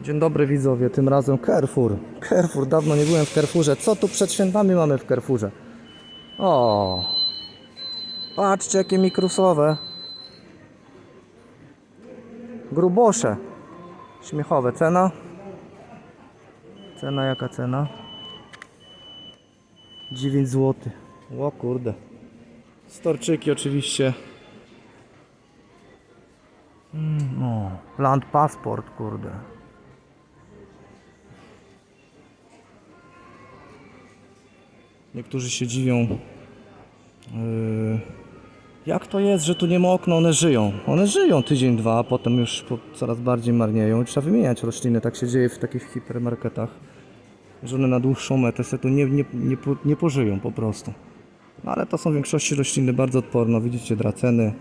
Dzień dobry widzowie, tym razem Carrefour. Carrefour, dawno nie byłem w Carrefourze. Co tu przed świętami mamy w Carrefourze? O, patrzcie jakie mikrusowe. Grubosze. Śmiechowe. Cena? Cena jaka cena? 9 zł. O kurde. Storczyki oczywiście. Mm, No, Land Passport, kurde. Niektórzy się dziwią, yy, jak to jest, że tu nie ma okna, one żyją. One żyją tydzień, dwa, a potem już coraz bardziej marnieją trzeba wymieniać rośliny. Tak się dzieje w takich hipermarketach, że one na dłuższą metę sobie tu nie, nie, nie, nie pożyją po prostu. No ale to są w większości rośliny bardzo odporne. Widzicie draceny,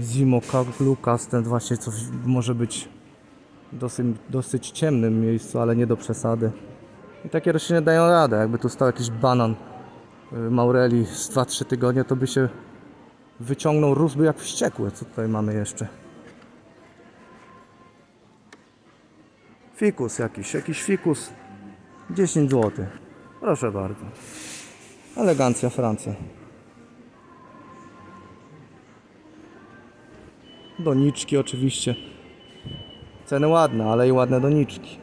Zimoka, Lukas, ten właśnie co może być dosyć, dosyć ciemnym miejscu, ale nie do przesady. I takie rośliny dają radę. Jakby tu stał jakiś banan y, Maureli z 2-3 tygodnie, to by się wyciągnął, rósłby jak wściekły. Co tutaj mamy jeszcze? Fikus jakiś, jakiś fikus. 10 zł. Proszę bardzo. Elegancja Francja. Doniczki oczywiście. Ceny ładne, ale i ładne doniczki.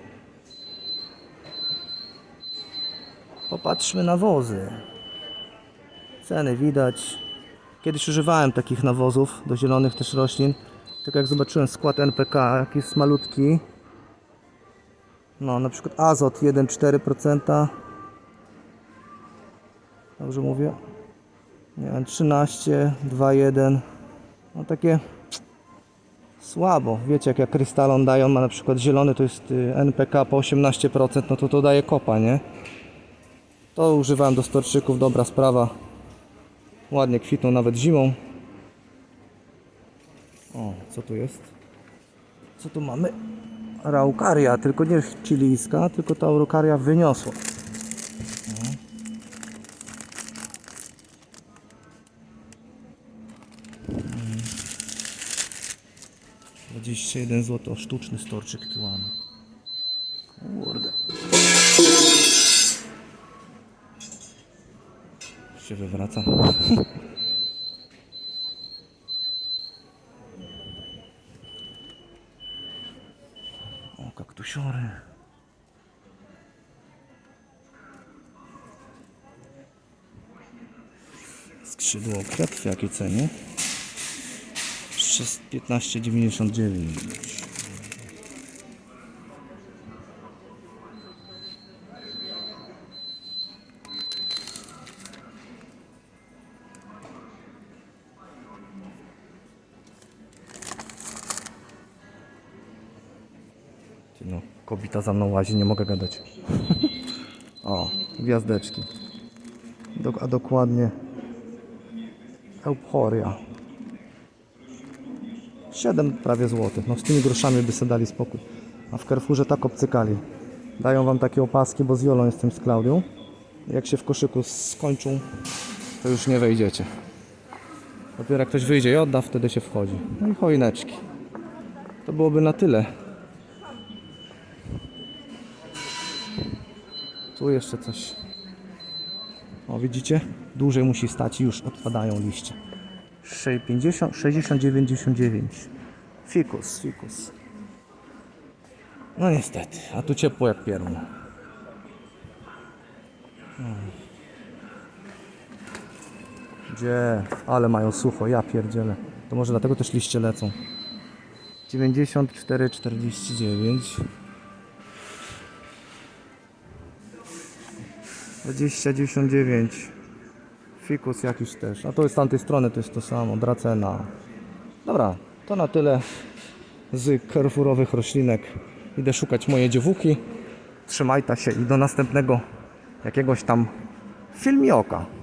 Popatrzmy na wozy. Ceny widać. Kiedyś używałem takich nawozów do zielonych też roślin. Tylko jak zobaczyłem skład NPK, jaki jest malutki. No, na przykład azot 1,4%. Dobrze mówię? Nie wiem, 13, 2,1. No takie słabo. Wiecie, jak ja krystalon dają, ma na przykład zielony to jest y, NPK po 18%, no to to daje kopa, nie? To używałem do storczyków, dobra sprawa. Ładnie kwitną nawet zimą. O, co tu jest? Co tu mamy? Raukaria, tylko nie chilijska, tylko ta raukaria wyniosła. O. 21 zł, sztuczny storczyk tu mamy. Kurde. Się wywraca. O, kaktusiory. Skrzydło kwiat w jakiej cenie? 6 15,99 No, kobita za mną łazi, nie mogę gadać. o, gwiazdeczki. Dok- a dokładnie Euphoria. 7 prawie złotych. No z tymi groszami by sobie dali spokój. A w Carrefourze tak obcykali. Dają wam takie opaski, bo z Jolą jestem z Klaudią. Jak się w koszyku skończą, to już nie wejdziecie. Dopiero jak ktoś wyjdzie i odda, wtedy się wchodzi. No i choineczki. To byłoby na tyle. Tu jeszcze coś. O, widzicie? Dłużej musi stać i już odpadają liście. 6,50, 60,99. Fikus, fikus. No niestety, a tu ciepło jak pierun. Hmm. Gdzie? Ale mają sucho, ja pierdzielę. To może dlatego też liście lecą. 94,49. 20,99. Fikus jakiś też. A to z tamtej strony, to jest to samo. Dracena. Dobra, to na tyle z carrefourowych roślinek. Idę szukać moje dziewuchy. Trzymajta się i do następnego jakiegoś tam filmioka.